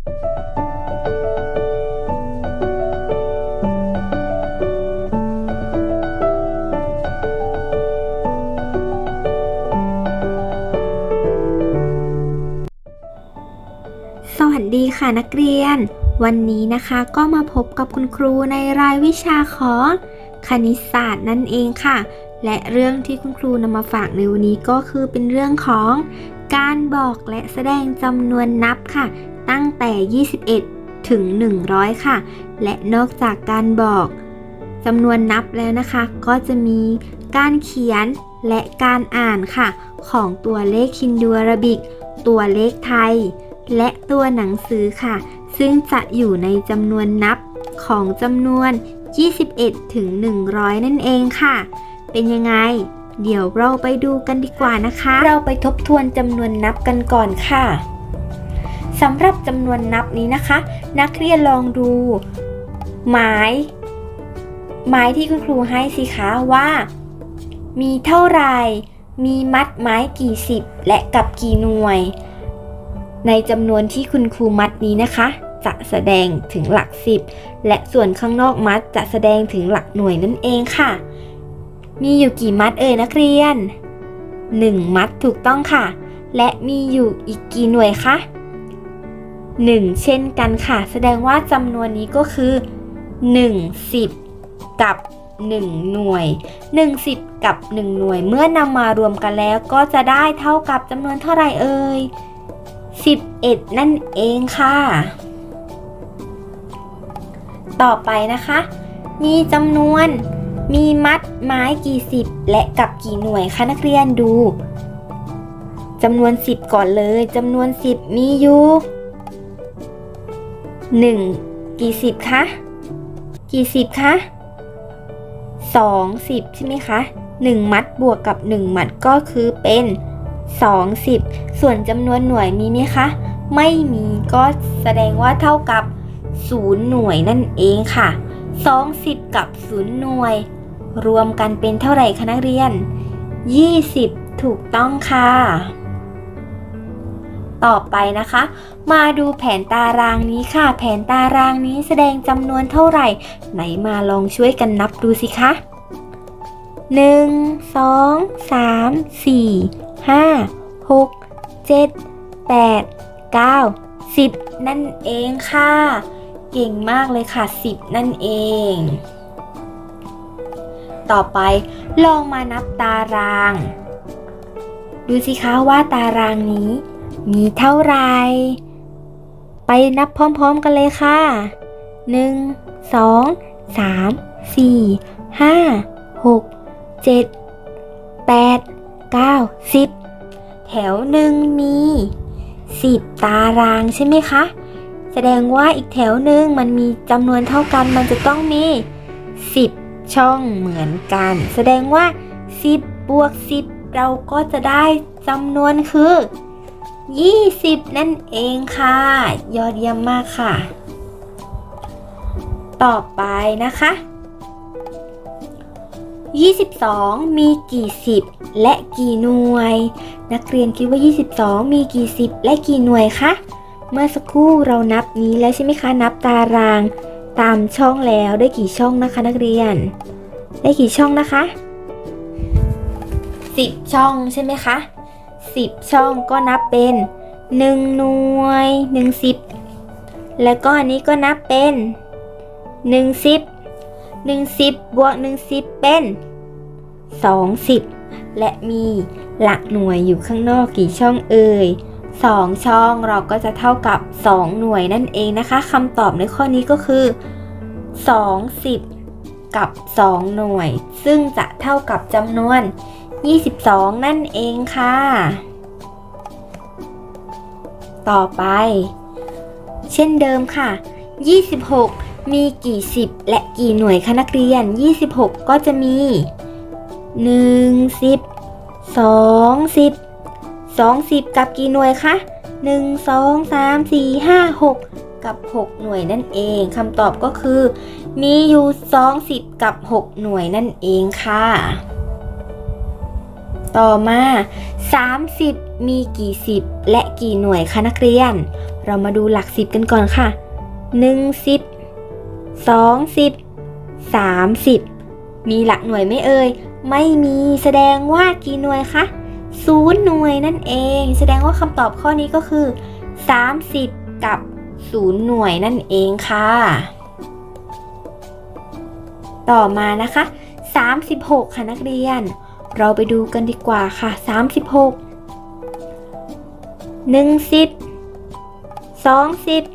สวัสดีค่ะนักเรียน วันนี้นะคะก็มาพบกับคุณครูในรายวิชาของคณิตศาสตร์นั่นเองค่ะ และเรื่องที่คุณครูนำมาฝากในวันนี้ก็คือเป็นเรื่องของการบอกและแสดงจำนวนนับค่ะ ตั้งแต่ 21 ถึง 100 ค่ะ และนอกจากการบอกจำนวนนับแล้วนะคะ ก็จะมีการเขียนและการอ่านค่ะ ของตัวเลขฮินดูอาราบิก ตัวเลขไทย และตัวหนังสือค่ะ ซึ่งจะอยู่ในจำนวนนับของจำนวน 21 ถึง 100 นั่นเองค่ะ เป็นยังไง เดี๋ยวเราไปดูกันดีกว่านะคะ เราไปทบทวนจำนวนนับกันก่อนค่ะ สำหรับจำนวนนับนี้นะคะ นักเรียนลองดู หมาย หมายที่คุณครูให้สิคะว่า มีเท่าไรมีมัดไม้กี่สิบ และกับกี่หน่วย ในจำนวนที่คุณครูมัดนี้นะคะ จะแสดงถึงหลักสิบและส่วนข้างนอกมัดจะแสดงถึงหลักหน่วยนั่นเองค่ะ มีอยู่กี่มัดเอ่ยนักเรียน 1 มัดถูกต้องค่ะ และมีอยู่อีกกี่หน่วยคะ 1 เช่นกันค่ะ แสดงว่าจำนวนนี้ก็คือ 1 10 กับ 1 หน่วย 1 10 กับ 1 หน่วย เมื่อนำมารวมกันแล้วก็จะได้เท่ากับจำนวนเท่าไหร่เอ่ย11 นั่นเองค่ะ ต่อไปนะคะ มีจำนวนมีมัดไม้กี่สิบและกับกี่หน่วยคะนักเรียนดูจำนวน 10 ก่อนเลยจำนวน 10 มีอยู่ 1กี่สิบคะกี่สิบคะ2 10ใช่ไหมคะ1มัดบวกกับ1มัดก็คือเป็น20ส่วนจำนวนหน่วยมีไหมคะ ไม่มีก็แสดงว่าเท่ากับ0หน่วยนั่นเองค่ะ20กับ0หน่วย รวมกันเป็นเท่าไหร่คะนักเรียน20ถูกต้องค่ะ ต่อไปนะคะ มาดูแผนตารางนี้ค่ะ แผนตารางนี้แสดงจำนวนเท่าไหร่ ไหนมาลองช่วยกันนับดูสิคะ 1 2 3 4 5 6 7 8 9 10 นั่นเองค่ะ เก่งมากเลยค่ะ 10 นั่นเอง ต่อไปลองมานับตาราง ดูสิคะว่าตารางนี้ มีเท่าไร ไปนับพร้อมๆกันเลยค่ะ 1 2 3 4 5 6 7 8 9 10 แถวหนึ่งมี 10 ตารางใช่ไหมคะ แสดงว่าอีกแถวหนึ่งมันมีจำนวนเท่ากันมันจะต้องมี 10 ช่องเหมือนกัน แสดงว่า 10บวก10 เราก็จะได้จำนวนคือ 20 นั่นเองค่ะ ยอดเยี่ยมมากค่ะ ต่อไปนะคะ 22 มีกี่สิบและกี่หน่วย นักเรียนคิดว่า 22 มีกี่สิบและกี่หน่วยคะเมื่อสักครู่เรานับนี้แล้วใช่ไหมคะ นับตารางตามช่องแล้วได้กี่ช่องนะคะ นักเรียน ได้กี่ช่องนะคะ 10 ช่องใช่ไหมคะ 10 ช่องก็นับเป็น 1 หน่วย1สิบแล้วก็อันนี้ก็นับเป็น1สิบ1สิบบวก1สิบเป็น2สิบและมีหลักหน่วยอยู่ข้างนอกกี่ช่องเอ่ย2 ช่องเราก็จะเท่ากับ 2 หน่วยนั่นเองนะคะคำตอบในข้อนี้ก็คือ2สิบกับ 2 หน่วย ซึ่งจะเท่ากับจำนวน 22 นั่นเองค่ะ ต่อไป เช่นเดิมค่ะ 26 มีกี่สิบและกี่หน่วยคะนักเรียน 26 ก็จะมี 1 10 2 10 2 10กับกี่หน่วยคะ 1 2 3 4 5 6 กับ 6 หน่วยนั่นเอง คำตอบก็คือ มีอยู่ 20 กับ 6 หน่วยนั่นเองค่ะ ต่อมา 30 มีกี่สิบและกี่หน่วยคะนักเรียน เรามาดูหลักสิบกันก่อนค่ะ 1 10 2 10 30 มีหลักหน่วยไหมเอ่ย ไม่มีแสดงว่ากี่หน่วยคะศูนย์หน่วยนั่นเอง แสดงว่าคำตอบข้อนี้ก็คือ 30 กับศูนย์หน่วยนั่นเองค่ะ ต่อมานะคะ 36 ค่ะนักเรียน เราไปดูกันดีกว่าค่ะ 36 10 20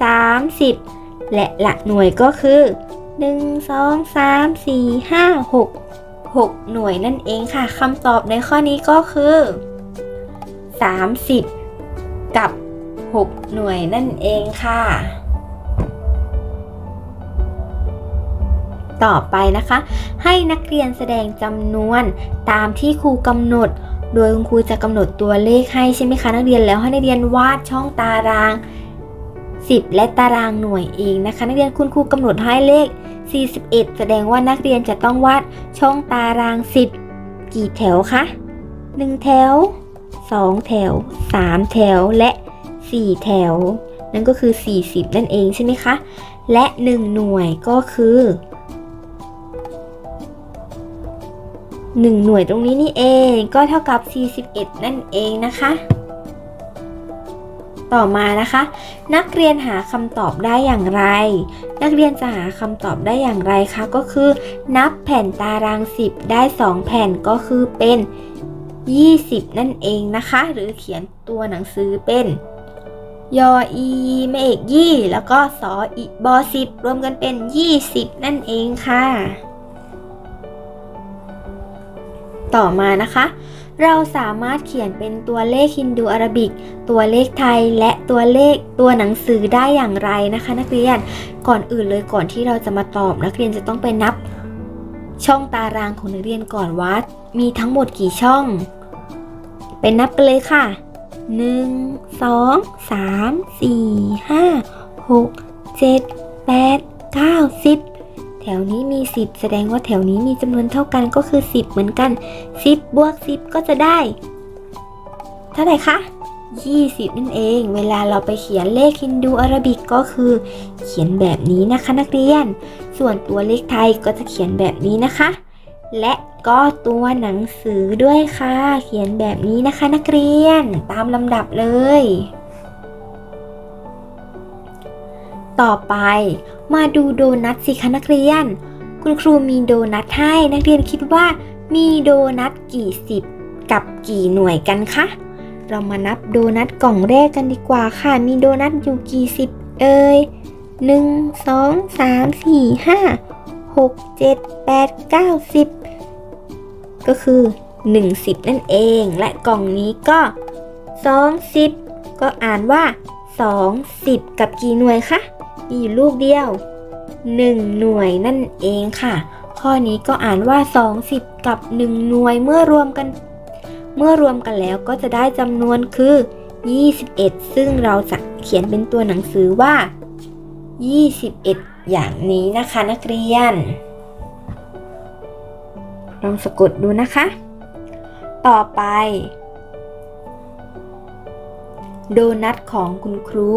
30 และหลักหน่วยก็คือ 1 2 3 4 5 6 6 หน่วยนั่นเองค่ะคำตอบในข้อนี้ก็คือ 30 กับ 6 หน่วยนั่นเองค่ะ ต่อไปนะคะ ให้นักเรียนแสดงจำนวนตามที่ครูกำหนด โดยคุณครูจะกำหนดตัวเลขให้ใช่ไหมคะนักเรียนแล้วให้นักเรียนวาดช่องตาราง 10 และตารางหน่วยเองนะคะ นักเรียนคุณครูกำหนดให้เลข 41 แสดงว่านักเรียนจะต้องวาดช่องตาราง 10 กี่แถวคะ1แถว 2 แถว 3 แถวและ 4 แถว นั่นก็คือ 40 นั่นเองใช่ไหมคะ และ 1 หน่วยก็คือ 1 หน่วยตรงนี้นี่เองก็เท่ากับ 41 นั่นเองนะคะ ต่อมานะคะ นักเรียนหาคำตอบได้อย่างไร นักเรียนจะหาคำตอบได้อย่างไรคะก็คือ นับแผ่นตาราง 10 ได้ 2 แผ่นก็คือเป็น 20 นั่นเองนะคะ หรือเขียนตัวหนังสือเป็นยออีแม่เอกยี่ แล้วก็สออีบอสิบรวมกันเป็น 20 นั่นเองค่ะ ต่อมานะคะ เราสามารถเขียนเป็นตัวเลขฮินดูอาราบิก ตัวเลขไทยและตัวเลขตัวหนังสือได้อย่างไรนะคะ นักเรียนก่อนอื่นเลยก่อนที่เราจะมาตอบ นักเรียนจะต้องไปนับ ช่องตารางของนักเรียนก่อนว่ามีทั้งหมดกี่ช่อง เป็นนับกันเลยค่ะ 1 2 3 4 5 6 7 8 9 10 แถวนี้มี 10 แสดงว่าแถวนี้มีจำนวนเท่ากันก็คือ 10 เหมือนกัน 10 บวก 10 ก็จะได้ เท่าไหร่คะ 20 นั่นเอง เวลาเราไปเขียนเลขฮินดูอาราบิกก็คือ เขียนแบบนี้นะคะนักเรียน ส่วนตัวเลขไทยก็จะเขียนแบบนี้นะคะ และก็ตัวหนังสือด้วยค่ะ เขียนแบบนี้นะคะนักเรียนตามลำดับเลย ต่อไปมาดูโดนัทสิคะนักเรียน คุณครูมีโดนัทให้นักเรียนคิดว่ามีโดนัทกี่สิบกับกี่หน่วยกันคะ เรามานับโดนัทกล่องแรกกันดีกว่าค่ะ มีโดนัทอยู่กี่สิบเอ่ยหนึ่งสองสามสี่ห้าหกเจ็ดแปดเก้าสิบก็คือหนึ่งสิบนั่นเอง และกล่องนี้ก็สองสิบก็อ่านว่าสองสิบกับกี่หน่วยคะ มีอยู่ลูกเดียว 1 หน่วยนั่นเองค่ะ ข้อนี้ก็อ่านว่า 20 กับ 1 หน่วยเมื่อรวมกัน เมื่อรวมกันแล้วก็จะได้จำนวนคือ 21 ซึ่งเราจะเขียนเป็นตัวหนังสือว่า 21 อย่างนี้นะคะนักเรียน ลองสะกดดูนะคะ ต่อไป โดนัทของคุณครู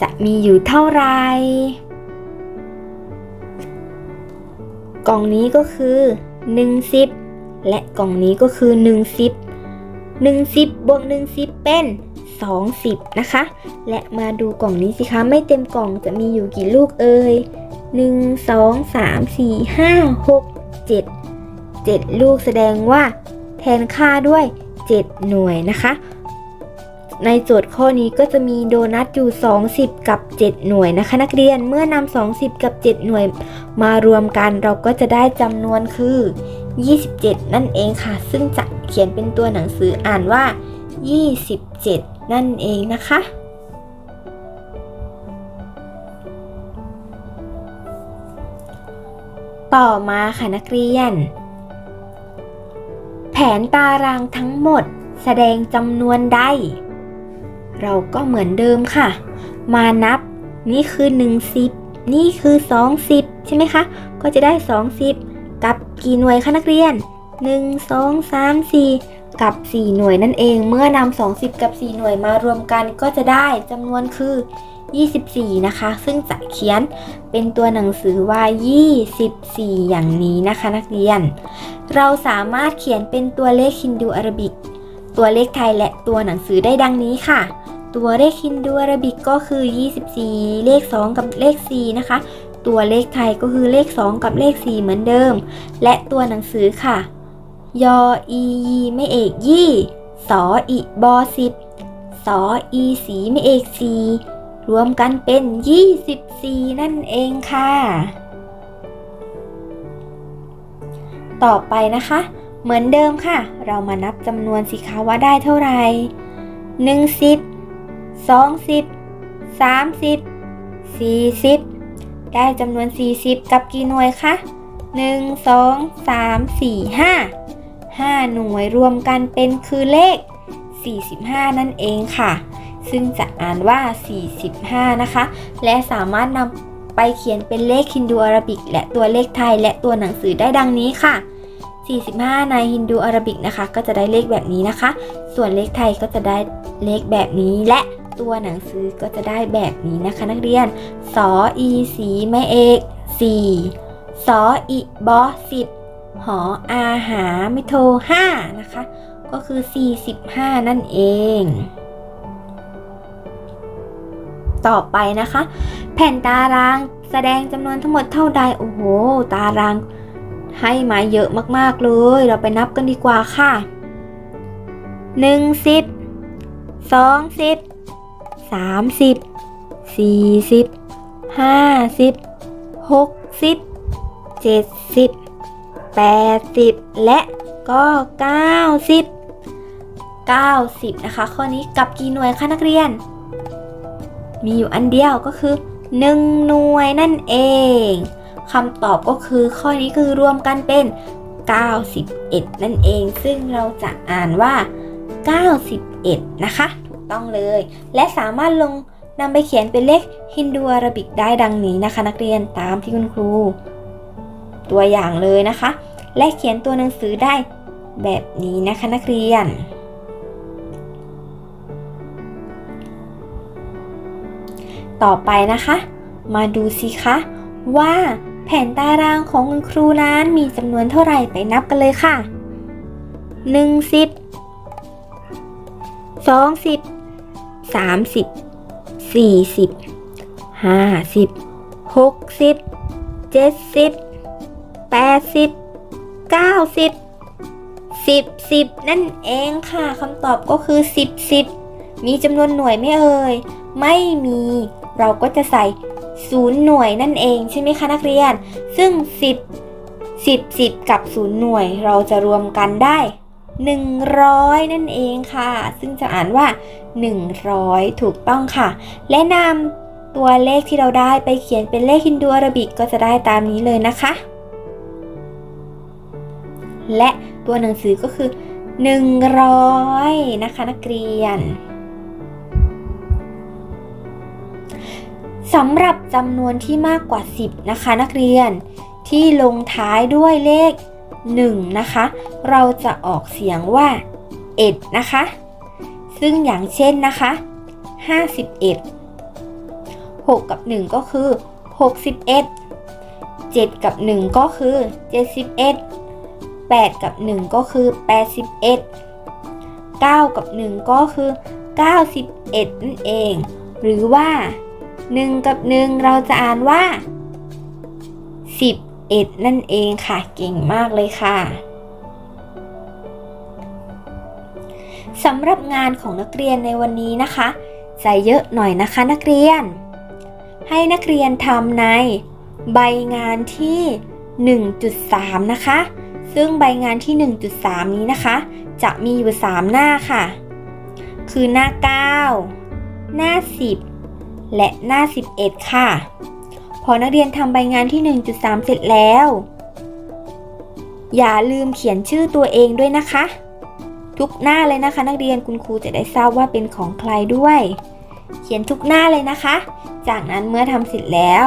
จะมีอยู่เท่าไหร่ กล่องนี้ก็คือ1ซิปและกล่องนี้ก็คือ1ซิป1ซิปบวก1ซิปเป็น2สิบนะคะ และมาดูกล่องนี้สิคะ ไม่เต็มกล่องจะมีอยู่กี่ลูกเอ่ย 1 2 3 4 5 6 7 7 ลูกแสดงว่าแทนค่าด้วย 7 หน่วยนะคะ ในโจทย์ข้อนี้ก็จะมีโดนัทอยู่ 20 กับ 7 หน่วยนะคะ นักเรียนเมื่อนำ20 กับ 7 หน่วย มารวมกันเราก็จะได้จำนวนคือ 27 นั่นเองค่ะ ซึ่งจะเขียนเป็นตัวหนังสืออ่านว่า 27 นั่นเองนะคะต่อมาค่ะนักเรียน แผนตารางทั้งหมดแสดงจำนวนใด เราก็เหมือนเดิมค่ะ มานับนี่คือ1สิบนี่คือ2สิบใช่ไหมคะ ก็จะได้2สิบกับกี่หน่วยคะนักเรียน 1 2 3 4 กับ 4 หน่วยนั่นเอง เมื่อนำ20 กับ 4 หน่วยมารวมกันก็จะได้จำนวนคือ 24 นะคะ ซึ่งจะเขียนเป็นตัวหนังสือว่า 24 อย่างนี้นะคะนักเรียน เราสามารถเขียนเป็นตัวเลขฮินดูอาราบิก ตัวเลขไทยและตัวหนังสือได้ดังนี้ค่ะ ตัวเลขฮินดูอาราบิกก็คือ 24 เลข 2 กับเลข 4 นะคะ ตัวเลขไทยก็คือเลข 2 กับเลข 4 เหมือนเดิม และตัวหนังสือค่ะ ยออียีไม่เอกยี่สออีบอสิบสออีสีไม่เอกสีรวมกันเป็น 24 นั่นเองค่ะ ต่อไปนะคะ เหมือนเดิมค่ะ เรามานับจำนวนสิคะว่าได้เท่าไหร่1สิ 2สิบ3สิบ4สิบได้จำนวน 40 กับกี่หน่วยคะ 1 2 3 4 5 5 หน่วยรวมกันเป็นคือเลข 45 นั่นเองค่ะ ซึ่งจะอ่านว่า 45 นะคะ และสามารถนำไปเขียนเป็นเลขฮินดูอาราบิก และตัวเลขไทย และตัวหนังสือได้ดังนี้ค่ะ 45 ในฮินดูอาราบิกนะคะ ก็จะได้เลขแบบนี้นะคะ ส่วนเลขไทยก็จะได้เลขแบบนี้และ ตัวหนังสือก็จะได้แบบนี้นะคะนักเรียนสออีสีแม่เอก4สออีบอสิบหออาหาไม่โท5นะคะ ก็คือ 45 นั่นเอง ต่อไปนะคะ แผ่นตารางแสดงจำนวนทั้งหมดเท่าใด โอ้โห ตารางให้มาเยอะมากๆเลย เราไปนับกันดีกว่าค่ะ 1 10 2 10 30 40 50 60 70 80และก็90 90นะคะ ข้อนี้กับกี่หน่วยคะนักเรียน มีอยู่อันเดียวก็คือ1หน่วยนั่นเองคำตอบก็คือข้อนี้คือรวมกันเป็น 91 นั่นเอง ซึ่งเราจะอ่านว่า 91 นะคะ ต้องเลย และสามารถลงนำไปเขียนเป็นเลขฮินดูอาราบิกได้ดังนี้นะคะ นักเรียนตามที่คุณครู ตัวอย่างเลยนะคะ และเขียนตัวหนังสือได้แบบนี้นะคะนักเรียน ต่อไปนะคะ มาดูสิคะว่าแผนตารางของคุณครูนั้นมีจำนวนเท่าไหร่ไปนับกันเลยค่ะ 1 10 20 30 40 50 60 70 80 90 10 10นั่นเองค่ะคำตอบก็คือ10 10มีจำนวนหน่วยไม่เอ่ย ไม่มี เราก็จะใส่0หน่วยนั่นเองใช่ไหมคะนักเรียน ซึ่ง 10 10 10 กับ 0 หน่วย เราจะรวมกันได้ 100 นั่นเองค่ะ ซึ่งจะอ่านว่า 100 ถูกต้องค่ะ และนำตัวเลขที่เราได้ไปเขียนเป็นเลขฮินดูอาราบิกก็จะได้ตามนี้เลยนะคะ และตัวหนังสือก็คือ 100 นะคะนักเรียนสำหรับจำนวนที่มากกว่า 10 นะคะนักเรียนที่ลงท้ายด้วยเลข 1 นะคะ เราจะออกเสียงว่า เอ็ดนะคะ ซึ่งอย่างเช่นนะคะ 51 6 กับ 1 ก็คือ 61 7 กับ 1 ก็คือ 71 8 กับ 1 ก็คือ 81 9 กับ 1 ก็คือ 91 นั่นเอง หรือว่า 1 กับ 1 เราจะอ่านว่า11นั่นเองค่ะ เก่งมากเลยค่ะ สำหรับงานของนักเรียนในวันนี้นะคะใจเยอะหน่อยนะคะนักเรียน ให้นักเรียนทำในใบงานที่ 1.3 นะคะ ซึ่งใบงานที่ 1.3 นี้นะคะ จะมีอยู่ 3 หน้าค่ะ คือหน้า 9 หน้า 10 และหน้า 11 ค่ะ พอนักเรียนทำใบงานที่ 1.3 เสร็จแล้ว อย่าลืมเขียนชื่อตัวเองด้วยนะคะ ทุกหน้าเลยนะคะ นักเรียนคุณครูจะได้ทราบว่าเป็นของใครด้วย เขียนทุกหน้าเลยนะคะ จากนั้นเมื่อทำเสร็จแล้ว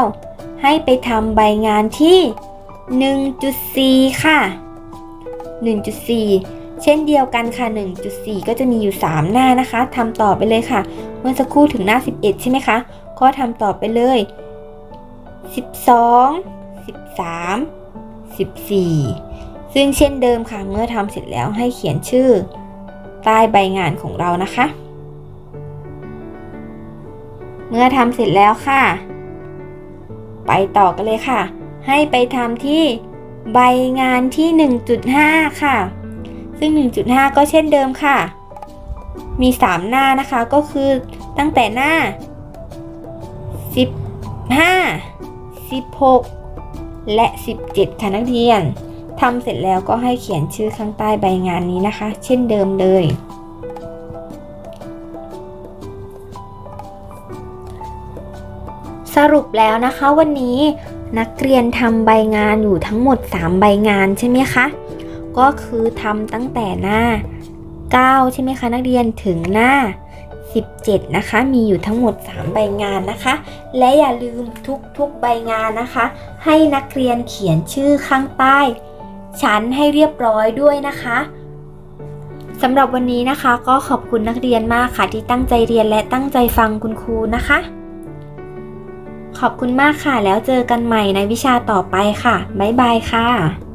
ให้ไปทำใบงานที่ 1.4 ค่ะ 1.4เช่นเดียวกันค่ะ 1.4 ก็จะมีอยู่ 3 หน้านะคะทำต่อไปเลยค่ะ เมื่อสักครู่ถึงหน้า 11 ใช่ไหมคะ ก็ทำต่อไปเลย 12 13 14 ซึ่งเช่นเดิมค่ะ เมื่อทำเสร็จแล้วให้เขียนชื่อ ใต้ใบงานของเรานะคะ เมื่อทำเสร็จแล้วค่ะ ไปต่อกันเลยค่ะ ให้ไปทำที่ใบงานที่ 1.5 ค่ะ ซึ่ง 1.5 ก็เช่นเดิมค่ะ มี 3 หน้านะคะก็คือตั้งแต่หน้า 15 16 และ 17 ค่ะนักเรียน ทำเสร็จแล้วก็ให้เขียนชื่อข้างใต้ใบงานนี้นะคะ เช่นเดิมเลย สรุปแล้วนะคะวันนี้นักเรียนทำใบงานอยู่ทั้งหมด 3 ใบงานใช่ไหมคะ ก็คือทำตั้งแต่หน้า 9 ใช่ไหมคะนักเรียนถึงหน้า 17 นะคะ มีอยู่ทั้งหมด 3 ใบงานนะคะ และอย่าลืมทุกๆใบงานนะคะ ให้นักเรียนเขียนชื่อข้างใต้ ชั้นให้เรียบร้อยด้วยนะคะสำหรับวันนี้นะคะ ก็ขอบคุณนักเรียนมากค่ะ ที่ตั้งใจเรียนและตั้งใจฟังคุณครูนะคะ ขอบคุณมากค่ะ แล้วเจอกันใหม่ในวิชาต่อไปค่ะ บ๊ายบายค่ะ